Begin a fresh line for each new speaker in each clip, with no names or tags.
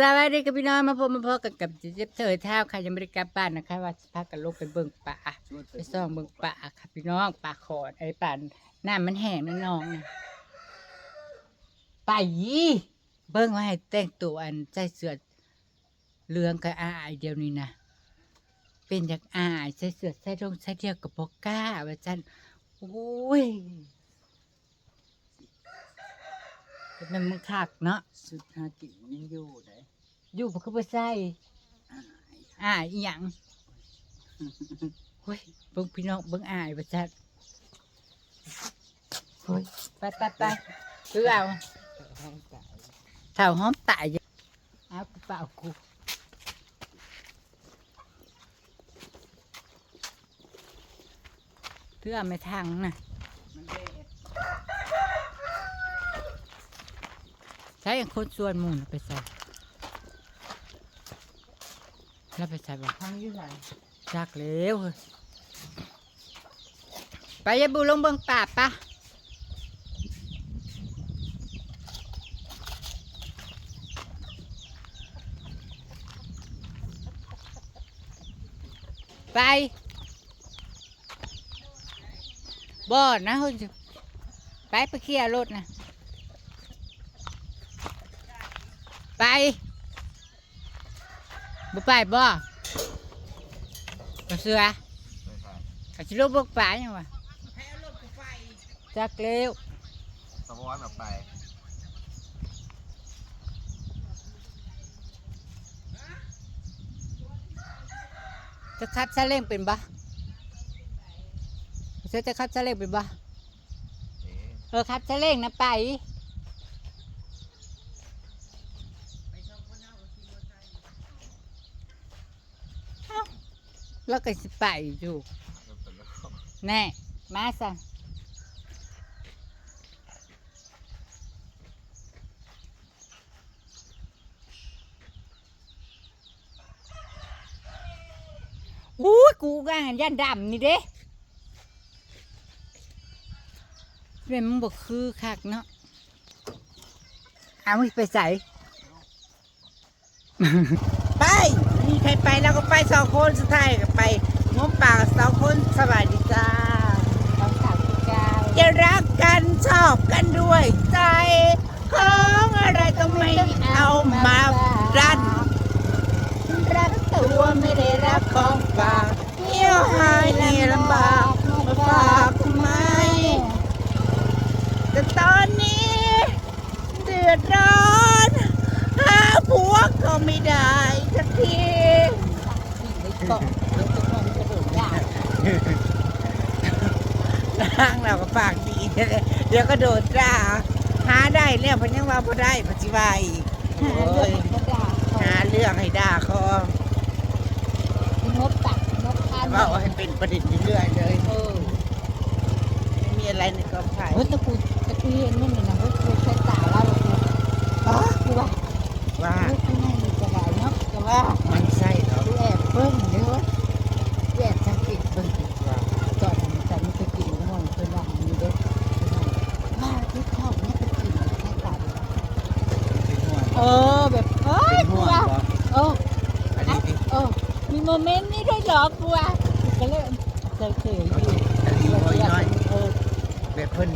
สวัสดีกับพี่น้องมาพบมาพบกันกับเจ็บเธอเท้าค่ะยังไม่ได้กลับบ้านนะคะ ว่าพากันลงไปเบิ่งป่าไปซ่องเบิ่งป่าค่ะพี่น้องป่าขอดไอ้ป่าหน้ำมันแห้งนะน้องนะไปยี่เบิ่งว่าให้แต่งตัวอันใจเสือเหลืองกับอายเดียวนี้นะเป็นจากอายใส่เสือใส่รองใส่เดียวกับบอกก้าว่าจันโอ้ย เป็นมันมึงคักเนาะ
สุดหากินยังอยู่เลย
อยู่บ่คือบ่ใส่อ่าอีหยังเฮ้ยเบิ่งพี่น้องเบิ่งอายบ่จัดเฮ้ยไปไปไปคือเอา
ห้องตาย
เท่าหอมตายอยู่เอากูเปล่ากูเพื่อไม่ทางน่ะ
มันเด็ด
ใช้คนส่วนหมูน่ะไปใส่แล้วไปใส่บ่
ห้องอยู่ไหน
จักแล้วเฮ้ยไปยายบูลงเบิ่งป่าปะไปบ่นะเฮ้ยไปไปเคลียร์รถนะ ไปบ่ไปบ่กระเสืออาชิโลกบกป่ายังวะจักเร็ว
สมอนออกไป
จะขับซาเล้งเป็นบ่เสือจะขับซาเล้งเป็นบ่
เอ๊ะ
เออขับซาเล้งนะไปเอ้า แล้วก็สิไปอยู่
เริ่มต้นแล้ว
แน่มาซะอู้ยกูก็หันยันดำนี่เด้เรื่องมึงบอกคือคักเนาะเอามึงไปใส่
ไปมีใครไปแล้วก็ไปสองคนสุดท้ายก็ไปงมป่ากับสองคนสวัสดีจ้า
ตอนสาวเจ้า
จะรักกันชอบกันด้วยใจของอะไรต้องไม่เอามารัน
รักตัวไม่ได้รักของฝาก
เที่ยวหายในลำบากมาฝากทำไมแต่ตอนนี้เดือดร้อนหา ผัวก็ไม่ได้สักที
ไม่เกาะเดี๋ยวจะนอนกระโดดยาก
นางเราก็ปากดีเลยเดี๋ยวก็โดดด่าหาได้แล้วเพันยังว่าพอได้ปัจจุบันอีก
หาเรื่องกระดาษ
หาเรื่องให้ด่าคอ
งบตักงบคัน
ว่าให้เป็นประเด็นเรื่อยๆเลย
เออ
ไม่มีอะไรในกองถ่าย
เฮ้ยตะกูตะกูเห็นมันนี่นะเฮ้ยกูใช้ตาแล้วกูอ๋อกูว่า
ว่า
เฮ้ยข้างในนี่จะได้เนาะแต่ ว่า
มันใช่เรอ
กูแอบเบิ้งเด้อแอบสังเกตเบิ้งว่าจอดมันจะไม่เคยกินห้องเคยว่ามันอยู่เด้อมาที่เข้าเนี่ยไปกินแค่ตาเดียว
เอ
อแบบเฮ้ยกู
ห่วเอ
อเออมีโมเมนต์นี้ด้วยหรอกูอะก็เลยเคยเคยอยู่
อันนี้น้อยน้อย
เออ
แบบเพิ่น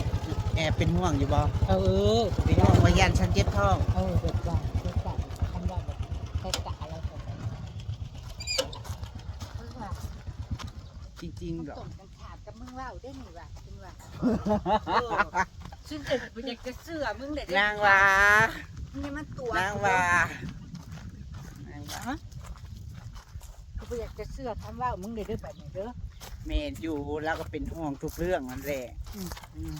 แอบเป็นห่วงอยู่บ่
เออ
เป็นห่วงว่ายันฉันเจ็บท้อง
เออเด็กว่าเด็กว่าทำว่าแบบใช้กะอะไรแบบนั้นเออว่า
จริงๆเหรอ
ส่งกันขาดกับมึงว่าได้หนิว่ะจริงว่ะ ซึ่งเด็กอยากจะเสื้อมึงเลย
นางว่า
นี่มันตัวนา
งว่า
กูอยากจะเสื้อทำว่ามึงเลยเด้อแบบนี้เด้อ
เมดอยู่แล้วก็เป็นห่วงทุกเรื่องนั่นแหละ
อืม
อืม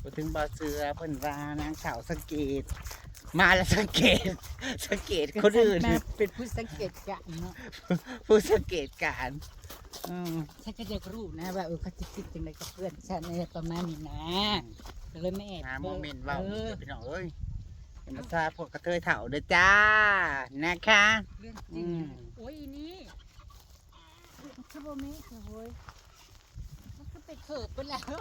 พอถึงบาเสือเพิ่นว่านางสาวสังเกต มาแล้วสังเกต สังเกตคนอื่น
มาเป็นผู้สังเกตการณ์เนาะ
ผู้สังเกตการณ์อืม
ฉันก็อยากรู้นะว่าเออเขาจะคิดยังไงกับเพื่อนฉันในประมาณนี้นะก็เลยไม่แอบ
หาโมเมนต์เว่า
เออ
พี่น้องเอ้ยเห็นมาซาพวกกระเทยเถ่าเด้อจ้านะคะ
เรื่องจ
อื
ริง
ม
นะโอ้ยอีนี่มันคือโมเมนต์ค่ะเว้ยมันคือไปเขิบไปแล้ว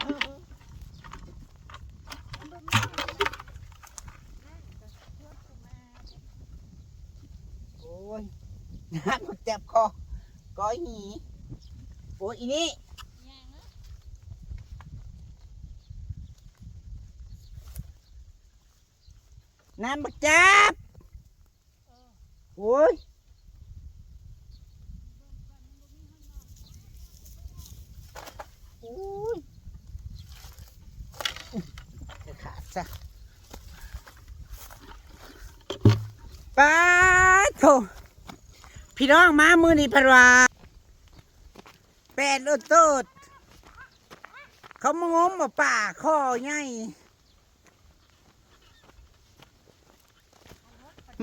อ้ยน้ำมันเจ็บคอก้อยหนี โอ้ยอีนี่น้ำบักจับโอ้ยโอ้ยขาดซะป้าโถพี่น้องมามือนี่พะวา ดโลดโตดเขามางมมาป่าข้อใหญ่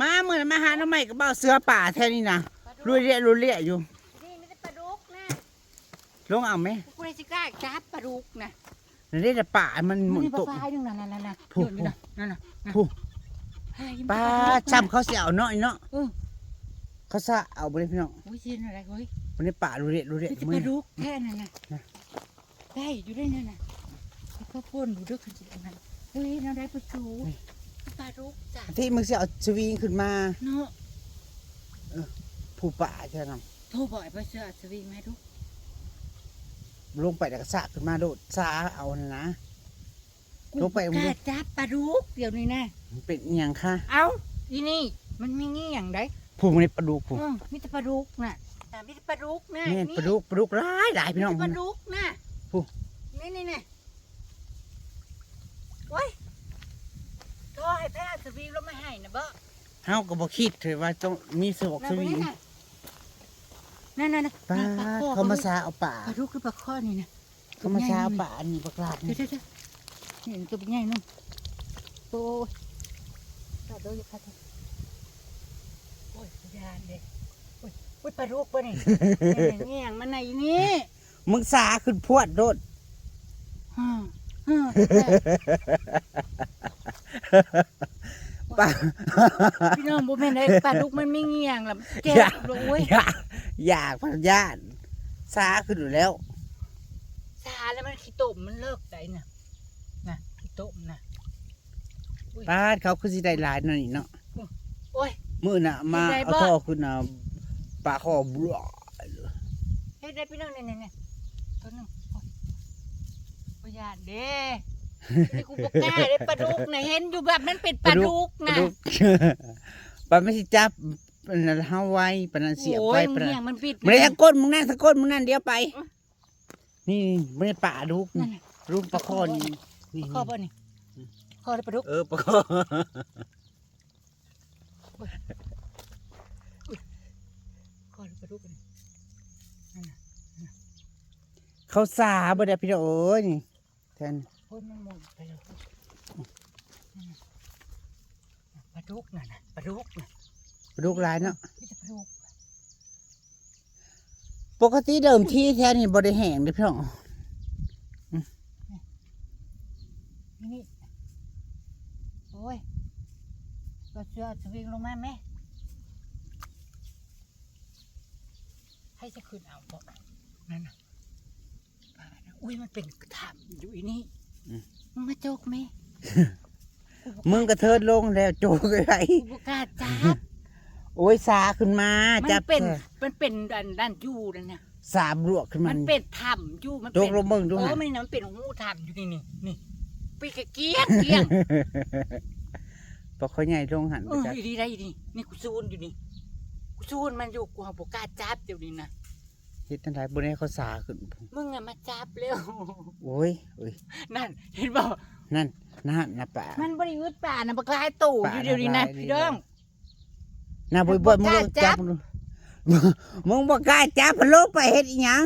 มามือนั้นมาหาหน้ำใหม่กับเบ้าเสือป่าแท่นี้นะรุยเรียรุยเรียอยู่
นี่ไม่ได้ปลาดุกนะ
ลงเอาไหม
กูเลยสิกล้าจับปลาดุกนะ
นั่นได้แต่ป่ามันหมุน
นี่ป
ต
ลากฟ้ายนึงนั่นนั่นนั่น
ผู้
โยนอยู่นะนั่นน่ะนั่น
ผู้
เฮ้ยมัน
ป้า
ปลดุกนะ
จำเขาเสียเอาเนาะไอ้เนาะ
เออ
เขาซะเอาไปเลยพี่น้อง
โอ้ยชินอะไรเฮ้ย
วันนี้ป่ารุยเรียรุยเรีย
นี่จะ
มื
ป
อ
ลาดุกแค่นั้นน่ะ
นะ
ได้อยู่ได้นั่นน่ะแล้วก็พ่นดูด้วยกันจิตอันนั้นเฮ้ยน้องได้ปลาจูปลาดุกจ้ะ
ที่มึงเสียเอาสวิงขึ้นมา
เนาะ
ผู้ป่าใช่ไหม
โทรบ่อยไปเสื้อสวิงไหมดุก
ลงไปแล้วก็สะขึ้นมาโดดซาเอานะนะ
กู
ลงไป
ก
มึง
ล้าจับปลาดุกเดี๋ยวนี้นะ
มันเป็นอหย่างค่ะ
เอ้าอีนี่ มันมีงี้อย่างได
ผู้มันปลาดุกผู้
อืมมีแต่ปลาดุกน่ะ แต่มีแต่ปลาดุกนะ
นี่ปลาดุกปลาดุกร้ายหลายพี่น้อง
มีแต่ปลาดุกนะ
ผู้
นี่นี่นี่โอ้ยโทรให้แพทย์สวีแล้วไม่ให้นะเบ้อ
เฮาก็บ่คิดเลยว่าต้องมีสวกสวิง
นั่นนั่นนั่น
ป้า
ปลาคอ
เขามาซาเอาป่า
ปลาดุกหรือปลาข้อนี่นะ
เขามาซาเอาป่าอันนี้ปลากลาด
เดี๋ย
นี่
วเดี๋ยวเดี๋ยวเห็นตัวเป็นใหญ่นู่นโอ้ยตัดโดยค่ะโอ้ยยานเด็กโอ้ยโอ้ยปลาดุกปะนี่เงี้ยงมันไหนนี่
มึงซาขึ้นพวดโดด
ฮ่าฮ่า
ป้า
พี่น้องบ่แม่นได้ปลาดุกมันไม่เงี้ยงล่ะเจ็
อย่า
บเลยโอ้ย
อยากอยากพันญาติซาขึ้นอยู่แล้ว
สาแล้วมันขี้ตุ่มมันเลิกได้น่ะน่ะขี้ตุ่มน่ะ
ป้าดเขาคือสิได้หลายนั่นนี่เนาะ
โอ้ย
มื้อน่ะมา
สิได้
เอา
บ่
ท่อขึ้นน่ะ ปลาคอบัว
เฮ็ดได้พี่น้องนี่ๆๆตัวหนึงโอ้ยบ่ยานเด้นี่กูบ่กล้าเด้ปลาดุกน่ะเห็นอยู่แบบมันเป็นปลาดุก
ปลา
น่ะ
ดุกปลาไม่สิจับปานนั้นเฮาไว้ปานนั้นเสียบ
โอ้
ไว้
ย
ปาน
เงี้
นั้
ย
น
งมันปิด
ไม่ได้ทั้งก้นมึงนั่นทั้งก้นมึงนั่นเดี๋ยวไป
อุ๊ย
นี่ไม่ได้ปลาดุก
นั่
นี่
นน่ะ
รูปปลาคอนี่นี่
คอบ่นี่คอได้ปลาดุก
เออปลาคอ
คอได้ป ลาดุกนี่นั่นน่ะ
เขาสาบ่ได้พี่น้องเอ้ยนี่แทน
โอ้ยมันหมดไปแล้วนั่นน่ะปลาดุกน่ะนะปลาดุกน่ะ
ปลาดุกหลายเนาะ
มีแต่ปลาดุก
ปกติเดิมที่แท้นี่บ่ได้แห้งเด้อพี่น้อง
นี่นี่โอ้ยก็เสือสวิงลงมาไหม ให้จะขึ้นเอาบ่นั่นน่ะป่านะอุ้ยมันเป็นกระถางอยู่อีนี่มึงมาโจกไหม
มึงกระเทิดลงแล้วโจกอะไร
กูบ่กล้าจับ
โอ้ยสาขึ้นมา
มั
จั
น
บ
เป็น
แท้
มันเป็นดันดันอยู่นั่นน่ะ
สามลวกขึ้นมา
มัน
นี่
เป็นถ้ำอยู่มัน
โจ
เป็
ก
น
ลงเบิ่งดู
โอ้
หะ
มันน่ะมันเป็นหูถ้ำอยู่นี่นี่นี่ปีกเกี้ยงเกี้ยง
ปลาคอใหญ่ลงหัน
เอ
ไป
อ
จัก
อยู่ดีได้อยู่ดีนี่กูซูนอยู่นี่ กูซูนมันอยู่กูหาบ่กล้าจับเดี๋ยวนี้นะ
เฮ็ดจังไดบ่ได้ให้เขาสาขึ้น
มึงอะมาจับเร็ว
โอ้ยโอ้ย
นั่น เห็นบ่
นั่นนะนะป่า
มันบริวดป่านะบักลายตู่
ป่า
อยู่เดี๋ยวนี้นะ
น่ะ
พี่น้อง
นะบ่บ่มึง
บ่กล้า
ลง
จั
จับบ มึงมึงบ่กล้าจับมันลงไปเฮ็ดอีหยัง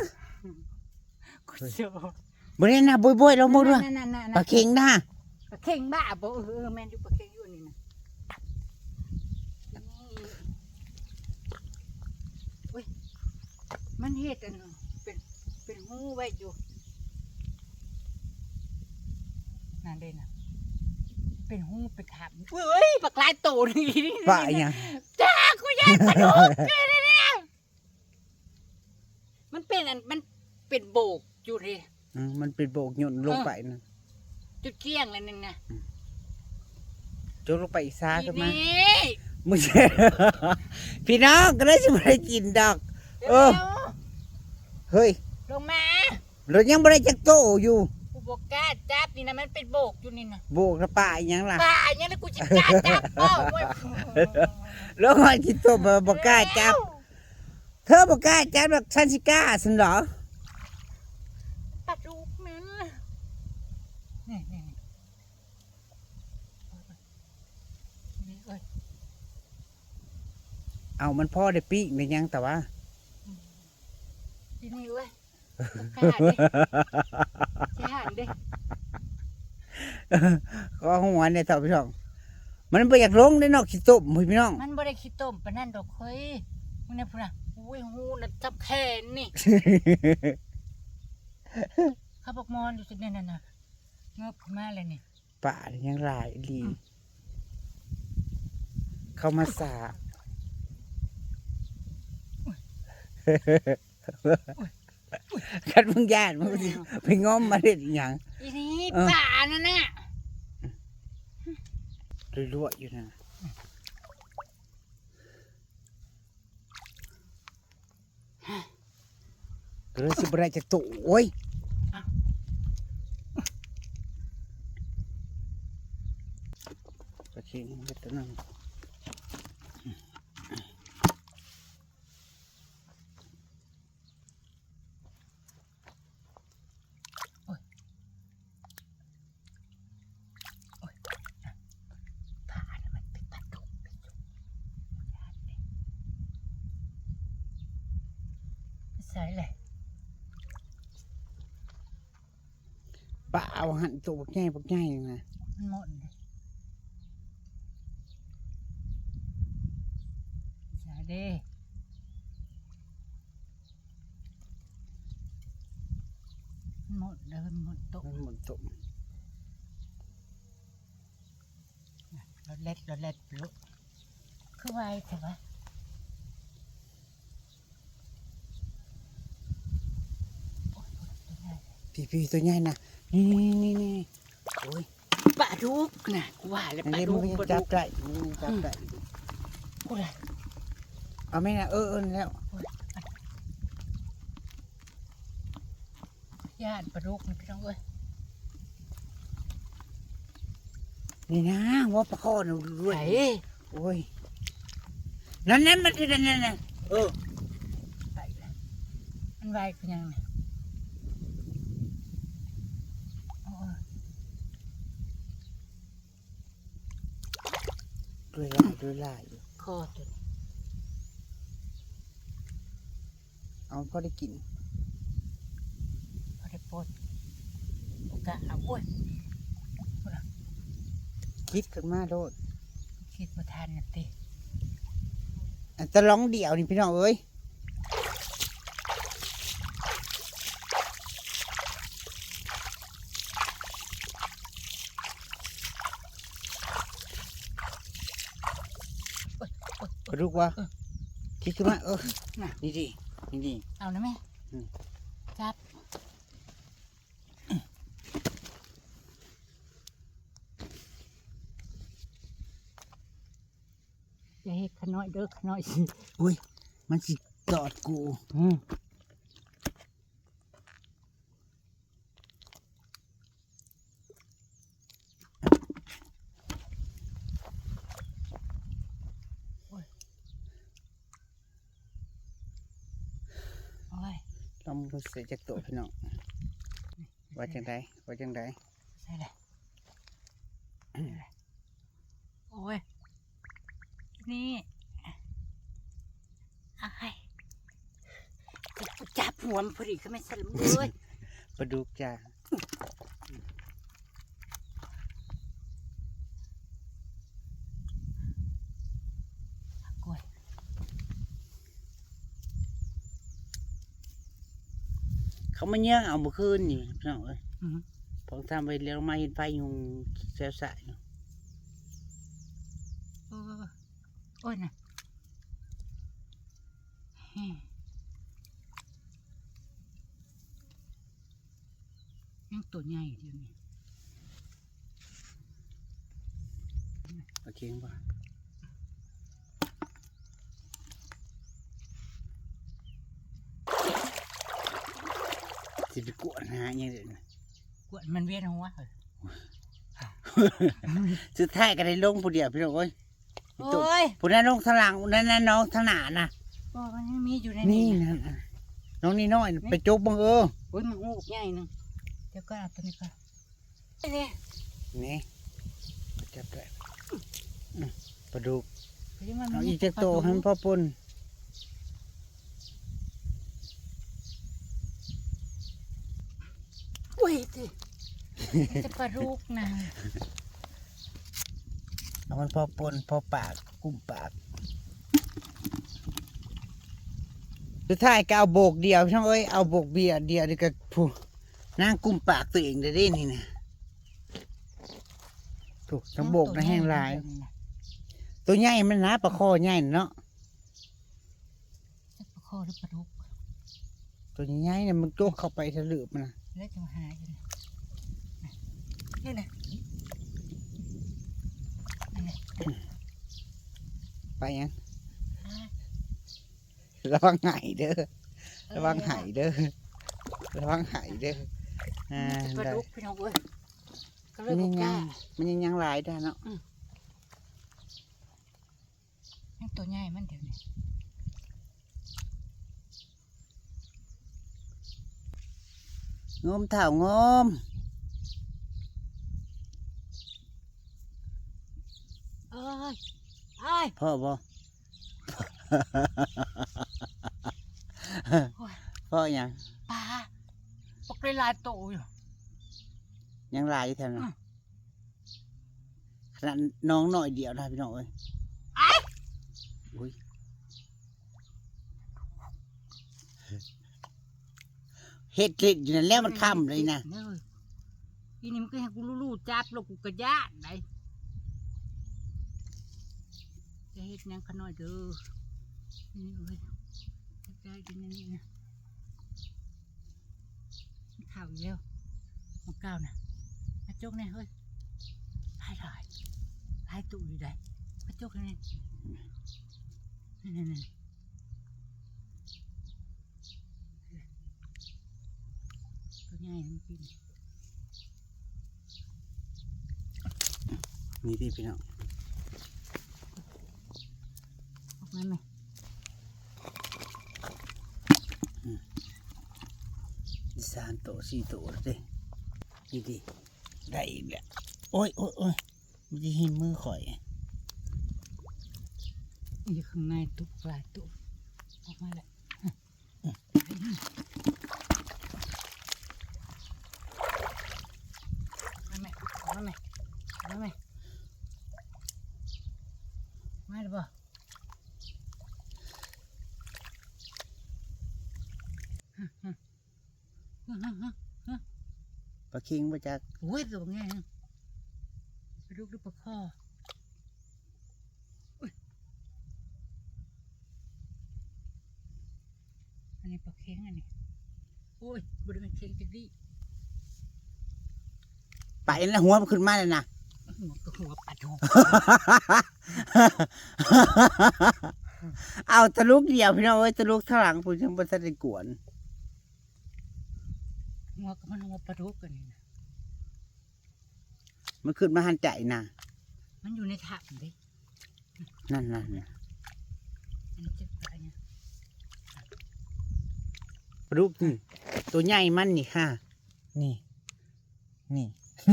กูเชื่อ
บ่ได้นะบ่อยๆลงมือด้วย
นั่นนั่นนั่น
ปลาเข็งนะ
ปลาเข่งบ้าบ่เออแม่นอยู่ปลาเข่งอยู่นี่นะนี่อุ้ย มันเฮ็ดอันนั้นเป็นเป็นหูไว้อยู่นั่นเด้น่ะ เป็นหูเป็นถามเฮ้ยบักลายตู่นี่
ป่าอีหยัง
จ้ากูอยากกระโดดเกินเลยเนี่ยมันเป็นอันมันเป็นโบกอยู่ดิ
อืมมันเป็นโบกหย่นลงไปนะ
จุดเกลี้ยงเลยนึงนะ
จกลงไปอีกซา
ที
ขึ้นมา
นี้
มึงเชื่อพี่น้องก็เลยสิบ่ได้กินดอก เออ เฮ้ย
ลงมา
เรายังบ่ได้จักโตอยู่
กูบอกกล้าจับนี่นะมันเป็นโบกอยู่นี่นะ
โบกระป่าอีหยังล่ะ
ป่าอย่างนี้กูจะกล้าจับเป้าเว้ย
แล้วมากินต้มมาบ่กล้าจับ เธอบ่กล้าจับดอกฉันสิกล้าซั่นเหรอ
ปลาดุกมันนี่นี่นี่นี่เอ้ย
เอามันพ่อได้ปีกได้หยังแต่ว่า
ที่นี่เว้ยไปหาดิไปหาดิ
ก็หัวเนี่ยเท่าพี่น้องมันบ่อยากลงได้นอกขี้ต้มพี่น้อง
มันบ่ได้ขี้ต้มปานนั้นดอกเฮ้ยมึงเนี่ยพูดนะอุ้ยหูน่ะจับแขนนี่เขาบอกมอนอยู่สิเนี่ยน่ะน่ะเงือบขึ้นมาเลยนี่
ป่านี่ยังหลายอีหลีเข้ามาสา คันมึงญาติมึงสิไปง้อมมาเด็ดอหย่าง
อีนี่
เออ
ป่านั่นน่ะ
รั่วๆอยู่นะก็เลยสิบได้จากตัวโอ้ยโอเคนี่เด็ดตัวนั้น
ป่าน่ะมันเป็นปลาดุกไปอยู่ใส่เลย
ป่า เอาหันตัวบักใหญ่บักใหญ่นะ
มันหมดเลยใส่เด้มันหมดเดินหมดโต๊ะ
มันหมดตุ่ม
รถเล็ดรถเล็ดลุกคือไวใช่ปะโอ๊ยโอ๊ยตัวใหญ่
พี่พี่ตัวใหญ่นะ นี่นี่นี่นี่โอ้ย
ปลาดุกนะกูว่าแล้ว
อัน
ปลา
นี้
ดุ
มัน
ก
ก็
ป
ยั
ลางดุ
จับ
ก
ได้มันยังจับได้
กูเลย
เอาไม่นะเออเออแล้ว
ย่านปลาดุกนี่พี่น้องเอ้ย
นี่นะว่าปลาข้อหนูด้วย
ไหน
โอ้ย นั่นนั่นมันนั่นนั่นนั่นเออ
ไปเลยมันไวคือยังไงโด้
วยลายด้วยลายอยู่
คอตัวนี้
เอาพอได้กิน
พอได้ปลดโอกาสเอาโอ้ย
คิดขึ้นมาโดด
คิดมาทันนะติ
อันจะร้องเดี่ยวนี่พี่น้องเอ้ย
โอ๊ยโอ๊ย
กระดูกวะคิดขึ้นมาเออ
น่ะ
นี่ดินี่ดิ
เอานะแม่
อืม
จับอย่าให้ขน้อยเด้อขน้อยสิ
อุ้ยมันสิตอดกู
อืม โอ้ย
ลองดูเสียจากตัวพี่น้องว่าจังไดว่าจังได
ใช่เลยโอ้ย นี่ไอ้กูจับหัวมันพอดีก็ไม่สลมเลย
ปลาดุกจ้า
กล้วย
เขามาเยี่ยงเอาเมื่อคืนนี่พี่น้องเอ้ย
อืม
ผมทำไปเลี้ยงมาเห็นไฟยุงเสียวสายอยู่
เออโอ้ยนะแฮ่ยังตัวใหญ่เดียวนี้
โอเคป่ะ สิไปกวนหาอยังเด่น
กวนมันเวียนหัวเฮ้ย
สุดท้ายก็ได้ลงผู้เดียวพี่น้องเอ้ย
โอ้ย
ผู้นั้นลงทางหลังผู้นั้นน่ะน้องทางหน้าน่ะ
บอกมันยังมีอยู่ใน
นี่
นี่นะ
นั่นน่ะน้องนี่น้อยน่ะไปจกบังเออ
โอ้ยมันงูใหญ่หนึงเดี๋ยวก็เอาตัวนี้ก่อนนี่
นี่มาจับได้อืมปลาดุก
เดี๋ยวมัน
เอาอีกจักโตให้มันพ่อปุ่น
อุ้ยติจะปลาลูกนะ
เอามันพ่อปุ่นพ่อปากกุ้มปากสุดท้ายก็เอาโบกเดียวพี่น้องเอ้ยเอาโบกเบียร์เดียวนี่ก็ผู้นั่งกุ้มปากตัวเองได้เด้นี่นะถูกทั้งโบกนะแห้งหลาย ตัวใหญ่มันนะปลาคอใหญ่เนาะ
จะปลาคอหรือปลาลูก
ตัวใหญ่เนี่ยมันโจกเข้าไปทะลึมันนะ
แล้วจะมาหาอยู่นะนี่นะนี่นะ
ไปยัง
อ่า
ระวังไหายเด้อระวังไหายเด้อระวังไหายเด้ออ่า
ปลา
ได้
ลูกพี่น้องเอ้ยก็เล
มั
ย
น
บ
ยั
อก
ง
ก
ยั
ล้าง
มันยังยังหลายได้เนาะ
ยังตัวใหญ่มันเดี๋ยวนี้
งมเถ่างม
เอ้ยเอ้ย
พ่อบ่
โอ้ย
พ่อยัง
ปลาปกเลยลายโตอยู่
ยังหลายอยู่แถวนั้น
อะ
ขนาดน้องหน่อยเดียวนะพี่น้องเอ้ย
ไอ้
อุ้ย เฮ็ดเล็ดอยู่นั่นแล้วมันค่ำเลยนะ
เออทีนี่มันก็ให้กูลู่ๆจับแล้วกูกระยานได้จะเฮ็ดหยังขะน้อยเด้อนี่เอ้ยได้กินอันนี่นะข่าวอีกแล้วมาก้าวนะมาจกเนี่ยเฮ้ยหายถ่ายหายตุอยู่ได้มาจกเนี่ยนี่นี่นี่ ตัวใหญ่มันกิน
นี่พี่พี่น้อง
ออกมาไหม
สามโตวสี่โตวแล้วเด้นี่ดิได้อีกแล้วโอ้ยโอ้ยโอ้ยมันจะเห็นมือข่อย
อยู่ข้างในตุกปลายตุกออกมาแล้วมาไหมมาไหมมาไหมมาหรือเปล่า
ปลา คิงมาจาก
โอ้ยตัวไงไปลูกดูปลาคออุ๊ยอันนี้ปลาเค็งอันนี้โอ้ยบริเวณเค็งจะดี
ไปแล้วหัวมันขึ้นมาเลยนะ
หัวก็หัวปัดหัว
เอาตะลุกเดียวพี่น้องเอ้ยตะลุกข้างหลังผมยังบ่ทันได้กวน
หัวก็มันหัวปลาดุกกันนี่นะ
มันขึ้นมาหันใจนะ
มันอยู่ในถังดิ
นั่นนั่นน่ะ
อันนี้จะตายเนี่ย
ปลาดุกนี่ตัวใหญ่มันนี่ค่ะ นี่ นี่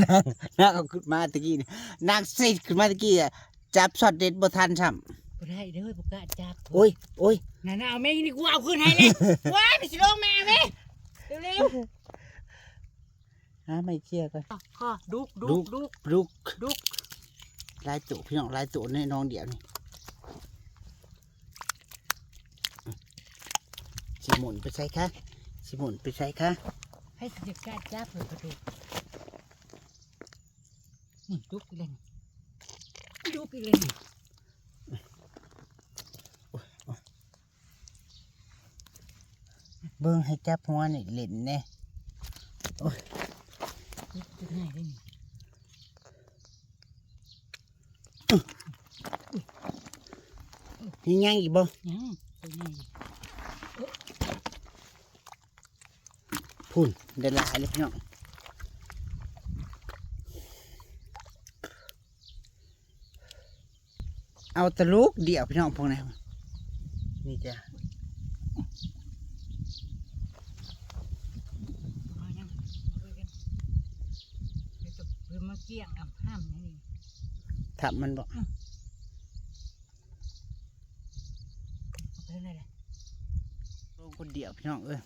นางนางเอาขึ้นมาตะกี้นี่นางซิดขึ้นมาตะกี้อะจับช็อตเด็ดบ่ทันซ้
บ่ได้เด้อบ่กล้าจับำ
โอ้ยโอ้ย
นั่นน่ะเอาแม่นี่กูเอาขึ้นให้เลยว้ายไปสิลงแม่แม่เร็ว
หาไม่เชี่ยก่อน
ๆข้อดุกดุ
ดุ
ก
ก
ดุก
ปลาดุก
ดุก
ลายตัวพี่น้องลายตัวในน้องเดียวนี่สิหมุนไปใส่ค่ะสิหมุนไปใส่ค่ะ
ให้สิจะกล้าจับเลยปลาดุกนี่ดุกอีกเลยนี่ดุกอีกเลยนี่
เบิ่งให้จับหัวนี่เล่นแน่
ดุก จะง่ายเลยนี่
มียังอีกบ่
ยังตัวใหญ่
พุ่นได้หลายเลยพี่น้องเอาแตะลูกเดี่ยวพี่น้องพวกนี้นี่จ้ะ
เอายังเอาไปกันเดี๋ยวจะเพิ่มมาเกี่ยงอ่ำห้ามนี่
ถ้ามันบอก
เอาไปเลยเลย
ลงคนเดียวพี่น้องเอ้ย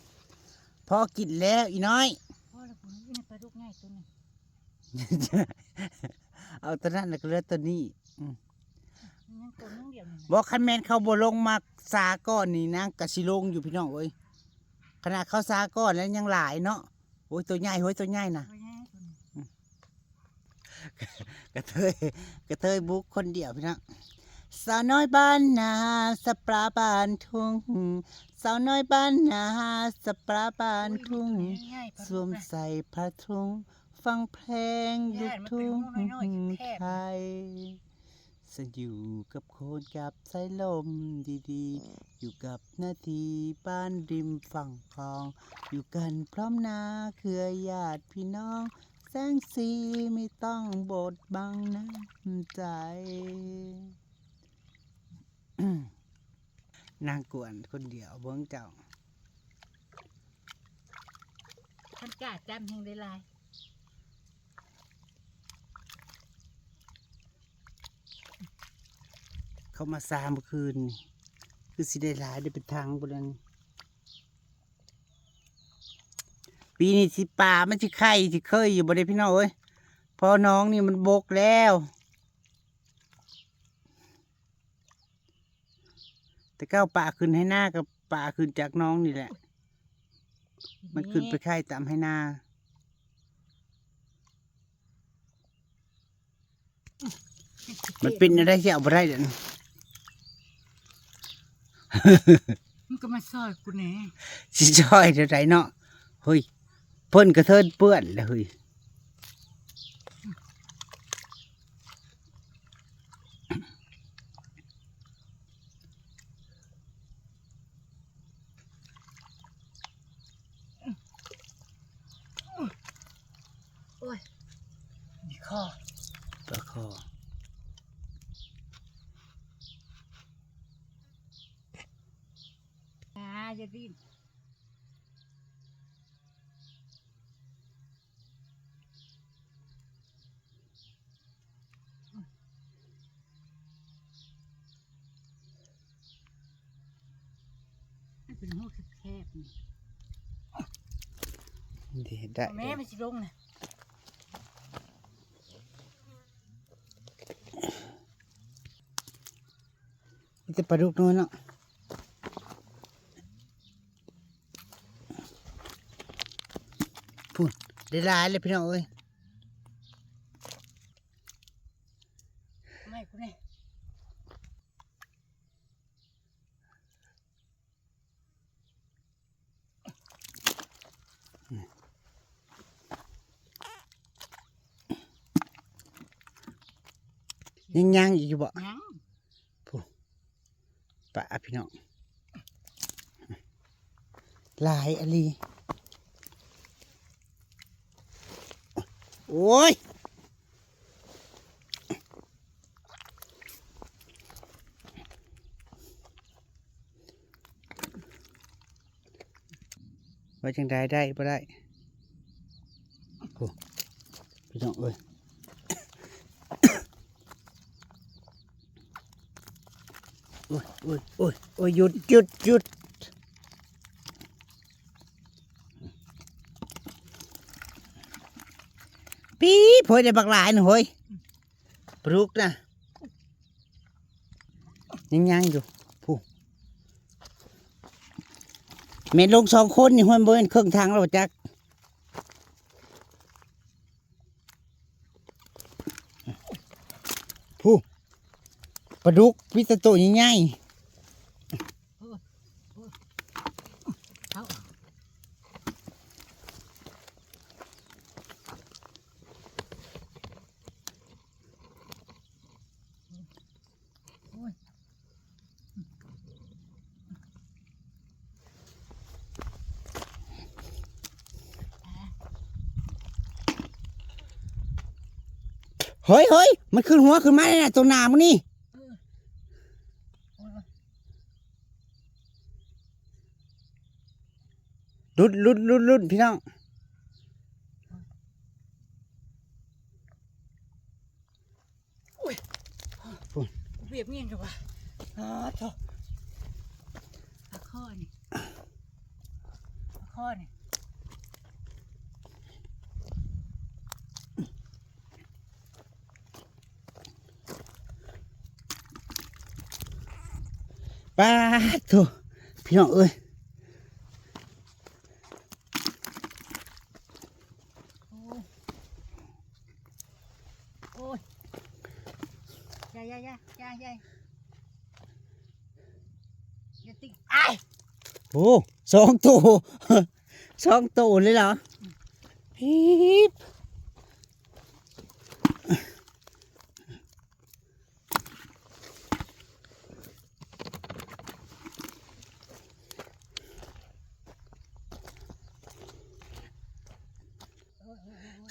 พอกินแล้วอีน้อย
พ่อแล้วผมนี่ปลาดุกง่ายตัวหนึง
เอาตัวนั้นแล้วก็เหลือตัวนี้
มันยังตัวนึงเดียวนี่นะ
บอกคันแมนเขาบ่ลงมาซาก้อนนี่นะกะสิลงอยู่พี่น้องเอ้ยขนาดเขาซาก้อนแล้วยังหลายเนาะโอ้ยตัวใหญ่โอ้ยตัวใหญ่นะ
ตัวง่ายตัวหนึง
กระเทยกระเทยบุกคนเดียวพี่น้องสาวน้อยบ้านนาสปลาบ้านทุ่งสาวน้อยบ้านนาสปลาบ้านทุ่ง
ง่ายๆปลา
ส
ดุ
ว
ก
ม
นะ
ใส่ผ้าทุ่งฟังเพลงลูกทุ่ง
ญาติมันเป็นห้องน้อยๆแคบ
ไทยจะอยู่กับโคนกับสายลมดีๆ อยู่กับนาทีบ้านริมฝั่งคลอง อยู่กันพร้อมหน้าเครือญาติพี่น้องแส งสีไม่ต้องบดบังน้ำใจ นางกวนคนเดียวเบิ้งเจ้า
ท่านกล้าจำแห่งได้หลาย
เขามาซาเมื่อคืนนี่คือสิได้หลายได้เป็นทางบนนั้น ปีนี้สิป่ามันสิไข่สิเคยอยู่บ่ได้พี่น้องเอ้ยพอน้องนี่มันบกแล้ว แต่ก้าวป่าขึ้นให้หน้ากับป่าขึ้นจากน้องนี่แหละ มันขึ้นไปไข่ตามให้หน้ามันเป็นอะไรที่เอาไปได้เดี๋ยวนี้
มันก็มาซอยกูแหน่
สิช่อยเท่าไรเนาะเฮ้ย เพิ่นกระเทินเปื้อนแล้วเฮ้ย
โอ้ยมีคอ
ปลาคอ
อ่าอย่าดิ้น เป็นหูแคบๆนี่
เดี๋ยวได้
เอาแม่ไปสิลงนะ
นี่จะปลาดุกน้อยเนาะพูดได้หลายเลยพี่น้องเอ้ย
ไม่กูเนี่ย
ยังยังอีกอยู่บ่
ยัง
ปลาพี่น้องหลายอลีโอ้ยว่าจังได้ได้บ่ได้โอ้พี่น้องเอ้ย โอ้ยโอ้ยโอ้ยโอ้ยหยุดหยุดหยุดปี๊บโหยได้บักหลายนึ่งโหยปลุกนะยังยังอยู่ผู้เมนลงสองคนนี่ห้วยเบิ้นเครื่องทางเราจักผู้ปลาดุกวิตาโตใหญ่ๆ
เอาโอ้ยอ่า
เฮ้ยเฮ้ยมันขึ้นหัวขึ้นมาเลยนะตัวหนามึงนี่ลุดลุดลุดลุดพี่น้อง
เบียบเงียนกับว่า
อ๋อโถ
ปลาข้อนี่ปลาข้อนี่
ป้าดโถพี่น้องเอ้ย
โอ้ยใหญ่ใหญ่ใหญ่ใหญ่ใหญ่อย่าติไอ้าย
โอ้สองตัวสองตัวเลยเหรอฮีบ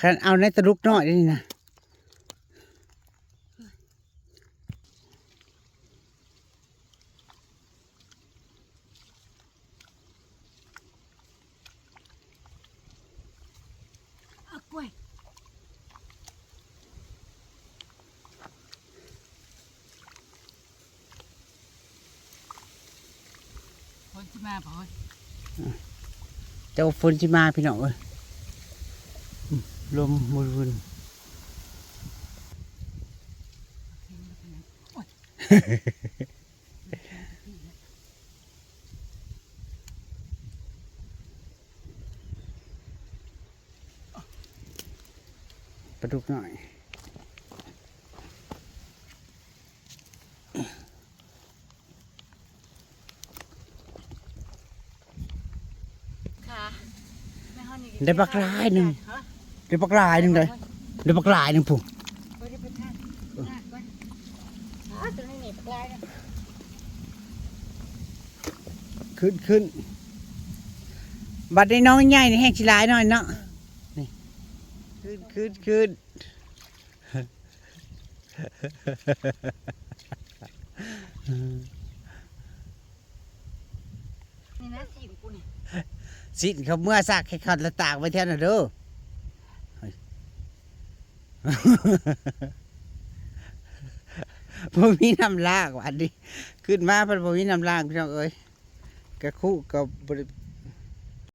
คันเอาในตะลุกน้อยนี่นะ
เอากล้วยคนที่มาบ่อย
เจ้าฝนจิมาพี่น้องเอ้ยอืม ลมมุนวุนปลาดุกหน่อย
ค่ะแม่ฮ้อนนี่
ได้บักลายหนึ่ง
ฮะ
เดี๋ยวปลากลายหนึ่งเลยเดี๋ยวปลากลายหนึ่งผู้
เฮ้ยเดี๋ยวไปทานทานก่อนอ๋อตัวนี้นี่ปลายนะ
ขึ้นขึ้นบัดนี้น้องใหญ่นี่แห้งชิลายหน่อยเนาะนี่ขึ้นขึ้นขึ้น
นี่นะสีของกูนี่
สิ้นเขาเมื่อสักให้ขัดและตากไว้แท่น่ะเด้อเฮ้ย บ่มีน้ำลากวันดิขึ้นมาเพิ่นบ่มีน้ำลากพี่น้องเอ้ยกระคุกับบ